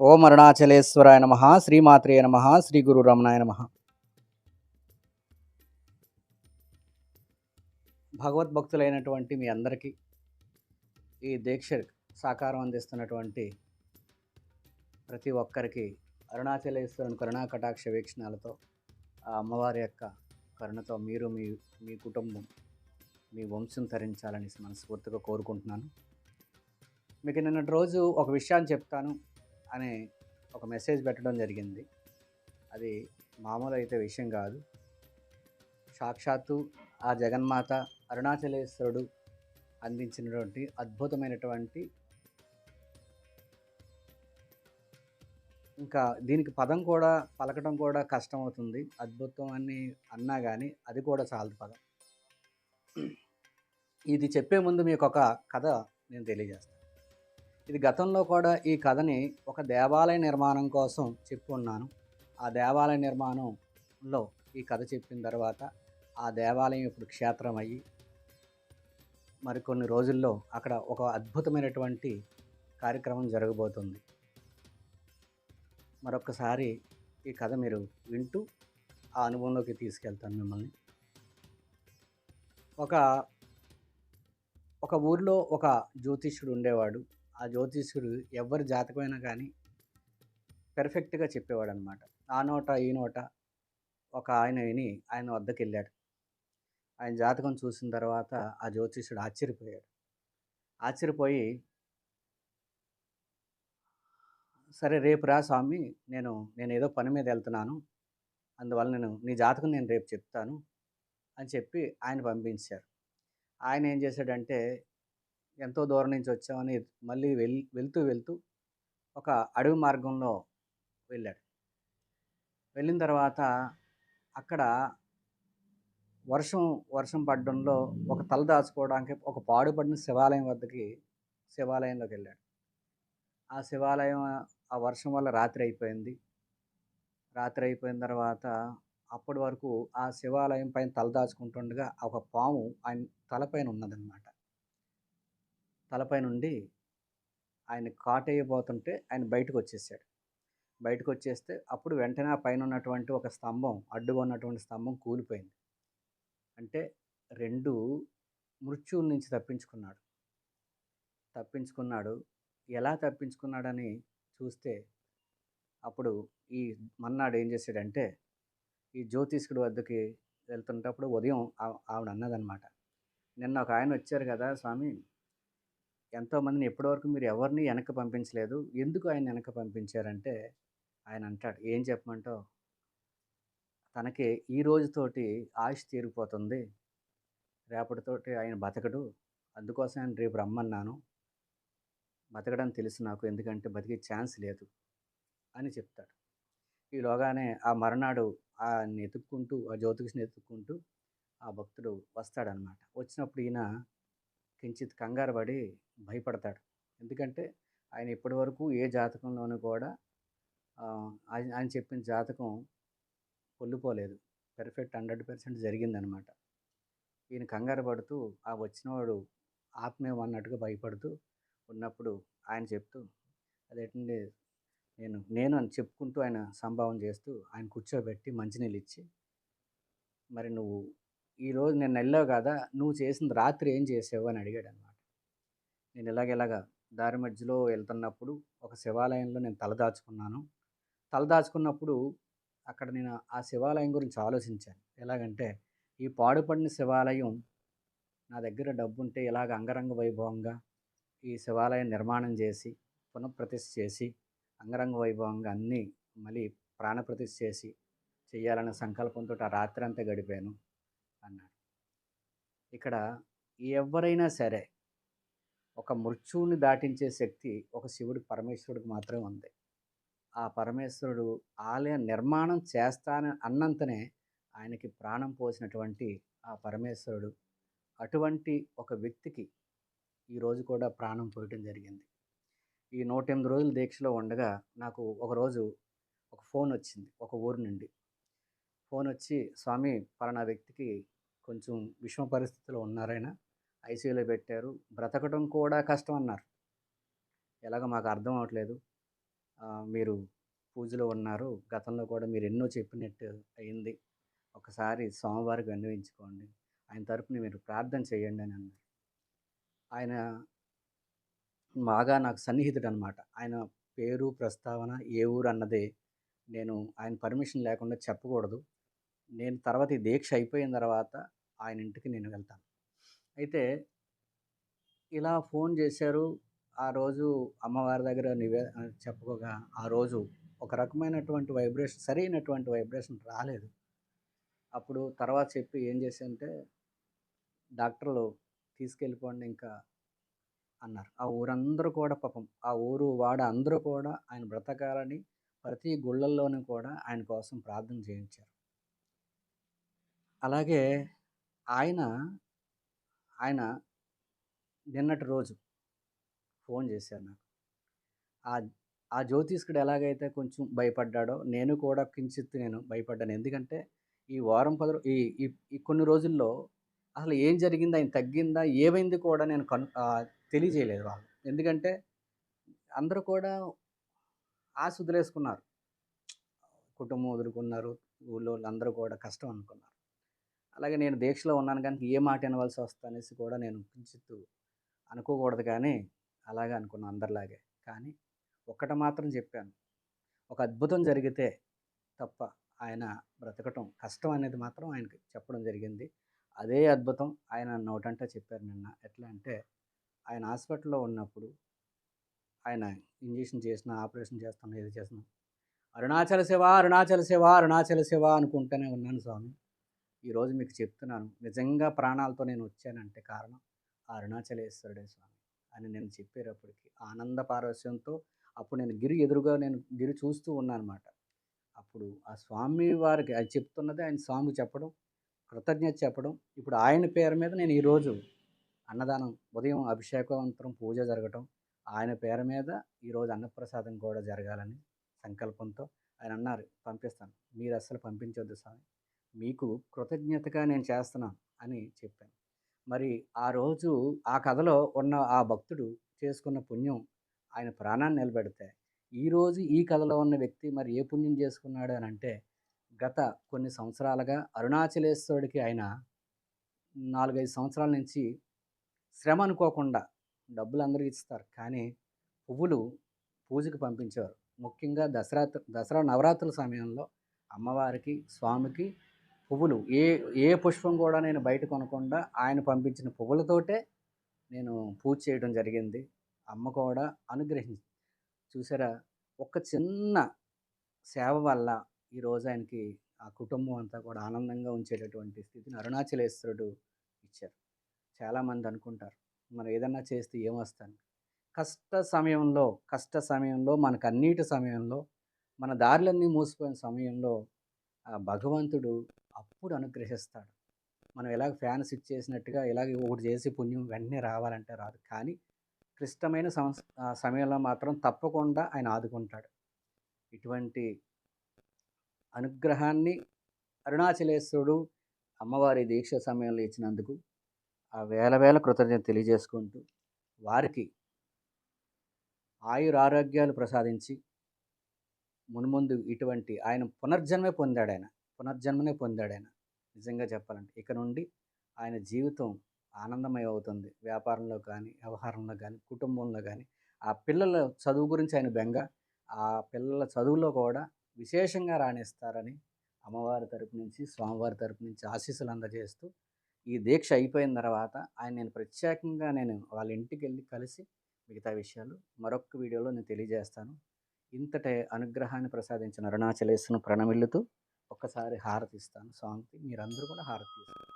ఓం అరుణాచలేశ్వరాయ నమ శ్రీమాత్రేయ నమ శ్రీ గురు రమణాయ నమ. భగవద్భక్తులైనటువంటి మీ అందరికీ ఈ దీక్ష సాకారం అందిస్తున్నటువంటి ప్రతి ఒక్కరికి అరుణాచలేశ్వరుని కరుణా కటాక్ష వీక్షణాలతో ఆ అమ్మవారి యొక్క కరుణతో మీరు మీ మీ కుటుంబం మీ వంశం తరించాలని మనస్ఫూర్తిగా కోరుకుంటున్నాను. మీకు నిన్నటి రోజు ఒక విషయాన్ని చెప్తాను. అనే ఒక మెసేజ్ పెట్టడం జరిగింది. అది మామూలు అయితే విషయం కాదు. సాక్షాత్తు ఆ జగన్మాత అరుణాచలేశ్వరుడు అందించినటువంటి అద్భుతమైనటువంటి ఇంకా దీనికి పదం కూడా పలకడం కూడా కష్టం అవుతుంది అద్భుతం అని అన్నా కానీ అది కూడా చాలదు పదం. ఇది చెప్పే ముందు మీకు ఒక కథ నేను తెలియజేస్తాను. ఇది గతంలో కూడా ఈ కథని ఒక దేవాలయ నిర్మాణం కోసం చెప్పున్నాను ఆ దేవాలయ నిర్మాణంలో ఈ కథ చెప్పిన తర్వాత ఆ దేవాలయం ఇప్పుడు క్షేత్రం అయ్యి మరికొన్ని రోజుల్లో అక్కడ ఒక అద్భుతమైనటువంటి కార్యక్రమం జరగబోతుంది. మరొకసారి ఈ కథ మీరు వింటూ ఆ అనుభవంలోకి తీసుకెళ్తాను మిమ్మల్ని. ఒక ఒక ఊరిలో ఒక జ్యోతిష్యుడు ఉండేవాడు. ఆ జ్యోతిష్యుడు ఎవరి జాతకమైనా కానీ పెర్ఫెక్ట్గా చెప్పేవాడు అనమాట ఆ నోట ఈ నోట ఒక ఆయన విని ఆయన వద్దకు వెళ్ళాడు ఆయన జాతకం చూసిన తర్వాత ఆ జ్యోతిష్యుడు ఆశ్చర్యపోయాడు. ఆశ్చర్యపోయి సరే రేపు రా స్వామి నేను నేను ఏదో పని మీద వెళ్తున్నాను. అందువల్ల నేను నీ జాతకం నేను రేపు చెప్తాను అని చెప్పి ఆయన పంపించారు. ఆయన ఏం చేశాడంటే ఎంతో దూరం నుంచి వచ్చామని మళ్ళీ వెల్ వెళ్తూ వెళ్తూ ఒక అడవి మార్గంలో వెళ్ళాడు. వెళ్ళిన తర్వాత అక్కడ వర్షం వర్షం పడడంలో ఒక తల దాచుకోవడానికి ఒక పాడుపడిన శివాలయం వద్దకి శివాలయంలోకి వెళ్ళాడు. ఆ శివాలయం ఆ వర్షం వల్ల రాత్రి అయిపోయింది. రాత్రి అయిపోయిన తర్వాత అప్పటి వరకు ఆ శివాలయం పైన తలదాచుకుంటుండగా ఒక పాము ఆయన తలపైన ఉన్నదన్నమాట. తలపై నుండి ఆయన కాటేయబోతుంటే ఆయన బయటకు వచ్చేసాడు బయటకు వచ్చేస్తే అప్పుడు వెంటనే ఆ పైన ఉన్నటువంటి ఒక స్తంభం అడ్డుగా ఉన్నటువంటి స్తంభం కూలిపోయింది. అంటే రెండు మృత్యువుల నుంచి తప్పించుకున్నాడు. తప్పించుకున్నాడు. ఎలా తప్పించుకున్నాడని చూస్తే అప్పుడు ఈ మన్నాడు ఏం చేశాడంటే ఈ జ్యోతిష్కుడి వద్దకి వెళ్తుంటప్పుడు ఉదయం ఆవిడ అన్నదనమాట. నిన్న ఒక ఆయన వచ్చారు కదా స్వామి ఎంతోమందిని ఎప్పటివరకు మీరు ఎవరిని వెనక్కి పంపించలేదు? ఎందుకు ఆయన వెనక్కి పంపించారంటే ఆయన అంటాడు ఏం చెప్పమంటావు? తనకి ఈ రోజుతోటి ఆయుష్ తీరిపోతుంది రేపటితోటి ఆయన బతకడు. అందుకోసం ఆయన రేపు రమ్మన్నాను. బతకడం తెలుసు నాకు. ఎందుకంటే బతికే ఛాన్స్ లేదు. అని చెప్తాడు. ఈలోగానే ఆ మరునాడు ఆ ఎతుక్కుంటూ ఆ జ్యోతిషిని ఎతుక్కుంటూ ఆ భక్తుడు వస్తాడనమాట వచ్చినప్పుడు ఈయన కించిత్ కంగారు పడి భయపడతాడు. ఎందుకంటే ఆయన ఇప్పటి వరకు ఏ జాతకంలోనూ కూడా ఆయన ఆయన చెప్పిన జాతకం పొల్లుపోలేదు పెర్ఫెక్ట్ హండ్రెడ్ పర్సెంట్ జరిగిందనమాట. ఈయన కంగారు పడుతూ ఆ వచ్చినవాడు ఆత్మీయం అన్నట్టుగా భయపడుతూ ఉన్నప్పుడు ఆయన చెప్తూ అదేంటండి నేను నేను అని చెప్పుకుంటూ ఆయన సంభావం చేస్తూ ఆయన కూర్చోబెట్టి మంచినీళ్ళు ఇచ్చి మరి నువ్వు ఈరోజు నేను వెళ్ళావు కదా? నువ్వు చేసింది రాత్రి ఏం చేసావు? అని అడిగాడు అనమాట నేను ఇలాగ ఇలాగ దారి మధ్యలో వెళ్తున్నప్పుడు ఒక శివాలయంలో నేను తలదాచుకున్నాను తలదాచుకున్నప్పుడు అక్కడ నేను ఆ శివాలయం గురించి ఆలోచించాను. ఎలాగంటే ఈ పాడుపడిన శివాలయం నా దగ్గర డబ్బు ఉంటే ఇలాగ అంగరంగ వైభవంగా ఈ శివాలయం నిర్మాణం చేసి పునఃప్రతిష్ఠ చేసి అంగరంగ వైభవంగా అన్నీ మళ్ళీ ప్రాణప్రతిష్ఠ చేసి చేయాలనే సంకల్పంతో ఆ రాత్రి అంతా గడిపాను. అన్నాడు ఇక్కడ ఎవరైనా సరే ఒక మృత్యువుని దాటించే శక్తి ఒక శివుడి పరమేశ్వరుడికి మాత్రమే ఉంది. ఆ పరమేశ్వరుడు ఆలయ నిర్మాణం చేస్తానని అన్నంతనే ఆయనకి ప్రాణం పోసినటువంటి ఆ పరమేశ్వరుడు అటువంటి ఒక వ్యక్తికి ఈరోజు కూడా ప్రాణం పోయటం జరిగింది. ఈ నూట ఎనిమిది రోజుల దీక్షలో ఉండగా నాకు ఒకరోజు ఒక ఫోన్ వచ్చింది ఒక ఊరు నుండి. ఫోన్ వచ్చి స్వామి పలానా వ్యక్తికి కొంచెం విషమ పరిస్థితిలో ఉన్నారైనా ఐసీయూలో పెట్టారు బ్రతకడం కూడా కష్టం అన్నారు ఎలాగ మాకు అర్థం అవ్వట్లేదు మీరు పూజలో ఉన్నారు. గతంలో కూడా మీరు ఎన్నో చెప్పినట్టు అయింది. ఒకసారి స్వామివారికి విన్నవించుకోండి. ఆయన తరపున మీరు ప్రార్థన చేయండి అని అన్నారు. ఆయన బాగా నాకు సన్నిహితుడు అనమాట ఆయన పేరు, ప్రస్తావన, ఏ ఊరు అన్నది నేను ఆయన పర్మిషన్ లేకుండా చెప్పకూడదు. నేను తర్వాత ఈ దీక్ష అయిపోయిన తర్వాత ఆయన ఇంటికి నేను వెళ్తాను. అయితే ఇలా ఫోన్ చేశారు. ఆ రోజు అమ్మవారి దగ్గర నివే చెప్పుకోగా ఆ రోజు ఒక రకమైనటువంటి వైబ్రేషన్ సరైనటువంటి వైబ్రేషన్ రాలేదు. అప్పుడు తర్వాత చెప్పి ఏం చేశారంటే డాక్టర్లు తీసుకెళ్ళిపోండి ఇంకా అన్నారు. ఆ ఊరందరూ కూడా పాపం ఆ ఊరు వాడ అందరూ కూడా ఆయన బ్రతకాలని ప్రతి గుళ్ళల్లోనూ కూడా ఆయన కోసం ప్రార్థన చేయించారు. అలాగే ఆయన, ఆయన నిన్నటి రోజు ఫోన్ చేశారు నాకు. ఆ ఆ జ్యోతిష్కుడు ఎలాగైతే కొంచెం భయపడ్డాడో నేను కూడా కించిత్ నేను భయపడ్డాను. ఎందుకంటే ఈ వారం పదరు ఈ ఈ కొన్ని రోజుల్లో అసలు ఏం జరిగిందో ఆయన తగ్గిందా? ఏమైంది కూడా నేను కను తెలియజేయలేదు వాళ్ళు. ఎందుకంటే అందరూ కూడా ఆశ వదిలేసుకున్నారు. కుటుంబం వదులుకున్నారు. ఊళ్ళో అందరూ కూడా కష్టం అనుకున్నారు. అలాగే నేను దీక్షలో ఉన్నాను కనుక ఏ మాట ఇనవలసి వస్తదనేసి కూడా నేను కించిత్తు అనుకోకూడదు కానీ అలాగే అనుకున్నాను అందరిలాగే. కానీ ఒక్కట మాత్రం చెప్పాను. ఒక అద్భుతం జరిగితే తప్ప ఆయన బ్రతకటం కష్టం అనేది మాత్రం ఆయనకి చెప్పడం జరిగింది. అదే అద్భుతం ఆయన నోటంట చెప్పారు నిన్న. ఎట్లా అంటే ఆయన హాస్పిటల్‌లో ఉన్నప్పుడు ఆయన ఇంజెక్షన్ చేసినా, ఆపరేషన్ చేస్తున్నా, ఏది చేసినా అరుణాచల శివ, అరుణాచల శివ, అరుణాచల శివ అనుకుంటూనే ఉన్నాను స్వామి. ఈరోజు మీకు చెప్తున్నాను. నిజంగా ప్రాణాలతో నేను వచ్చానంటే కారణం ఆ అరుణాచలేశ్వరుడే స్వామి అని నేను చెప్పేటప్పటికి ఆనంద పారవశ్యంతో అప్పుడు నేను గిరి ఎదురుగా నేను గిరి చూస్తూ ఉన్నానమాట అప్పుడు ఆ స్వామి వారికి అది చెప్తున్నది ఆయన స్వామికి చెప్పడం, కృతజ్ఞత చెప్పడం. ఇప్పుడు ఆయన పేరు మీద నేను ఈరోజు అన్నదానం ఉదయం అభిషేకానంతరం పూజ జరగటం. ఆయన పేరు మీద ఈరోజు అన్నప్రసాదం కూడా జరగాలని సంకల్పంతో ఆయన అన్నారు పంపిస్తాను. మీరు అస్సలు పంపించొద్దు స్వామి. మీకు కృతజ్ఞతగా నేను చేస్తున్నాను అని చెప్పాను. మరి ఆ రోజు ఆ కథలో ఉన్న ఆ భక్తుడు చేసుకున్న పుణ్యం ఆయన ప్రాణాన్ని నిలబెడితే, ఈరోజు ఈ కథలో ఉన్న వ్యక్తి మరి ఏ పుణ్యం చేసుకున్నాడు అనంటే గత కొన్ని సంవత్సరాలుగా అరుణాచలేశ్వరుడికి ఆయన 4, 5 సంవత్సరాల నుంచి శ్రమ అనుకోకుండా డబ్బులు అందరికీ ఇస్తారు. కానీ పువ్వులు పూజకి పంపించేవారు. ముఖ్యంగా దసరా దసరా నవరాత్రుల సమయంలో అమ్మవారికి, స్వామికి పువ్వులు ఏ ఏ పుష్పం కూడా నేను బయట కొనకుండా ఆయన పంపించిన పువ్వులతోటే నేను పూజ చేయడం జరిగింది. అమ్మ కూడా అనుగ్రహించి చూసారా ఒక చిన్న సేవ వల్ల ఈరోజు ఆయనకి ఆ కుటుంబం అంతా కూడా ఆనందంగా ఉంచేటటువంటి స్థితిని అరుణాచలేశ్వరుడు ఇచ్చారు. చాలామంది అనుకుంటారు. మనం ఏదన్నా చేస్తే ఏమొస్తాను కష్ట సమయంలో, కష్ట సమయంలో మనకు అన్నిటి సమయంలో, మన దారులన్నీ మూసిపోయిన సమయంలో ఆ భగవంతుడు అప్పుడు అనుగ్రహిస్తాడు. మనం ఎలాగ ఫ్యాన్ స్విచ్ చేసినట్టుగా ఇలాగ ఒకటి చేసి పుణ్యం వెంటనే రావాలంటే రాదు. కానీ క్లిష్టమైన సంస్ సమయంలో మాత్రం తప్పకుండా ఆయన ఆదుకుంటాడు. ఇటువంటి అనుగ్రహాన్ని అరుణాచలేశ్వరుడు అమ్మవారి దీక్ష సమయంలో ఇచ్చినందుకు ఆ వేల వేల కృతజ్ఞత తెలియజేసుకుంటూ వారికి ఆయురారోగ్యాలు ప్రసాదించి మున్ముందు ఇటువంటి ఆయన పునర్జన్మే పొందాడాయన. పునర్జన్మనే పొందాడాయన. నిజంగా చెప్పాలంటే. ఇక నుండి ఆయన జీవితం ఆనందమయం అవుతుంది. వ్యాపారంలో కానీ, వ్యవహారంలో కానీ కుటుంబంలో కానీ ఆ పిల్లల చదువు గురించి ఆయన బెంగ. ఆ పిల్లల చదువులో కూడా విశేషంగా రాణిస్తారని అమ్మవారి తరపు నుంచి, స్వామివారి తరపు నుంచి ఆశీస్సులు అందజేస్తూ ఈ దీక్ష అయిపోయిన తర్వాత ఆయన నేను ప్రత్యేకంగా నేను వాళ్ళ ఇంటికెళ్ళి కలిసి మిగతా విషయాలు మరొక వీడియోలో నేను తెలియజేస్తాను. ఇంతటి అనుగ్రహాన్ని ప్రసాదించిన అరుణాచలేశ్వరును ప్రణమిల్లుతూ ఒక్కసారి హారతి ఇస్తాను స్వామికి. మీరందరూ కూడా హారతి తీసుకోండి.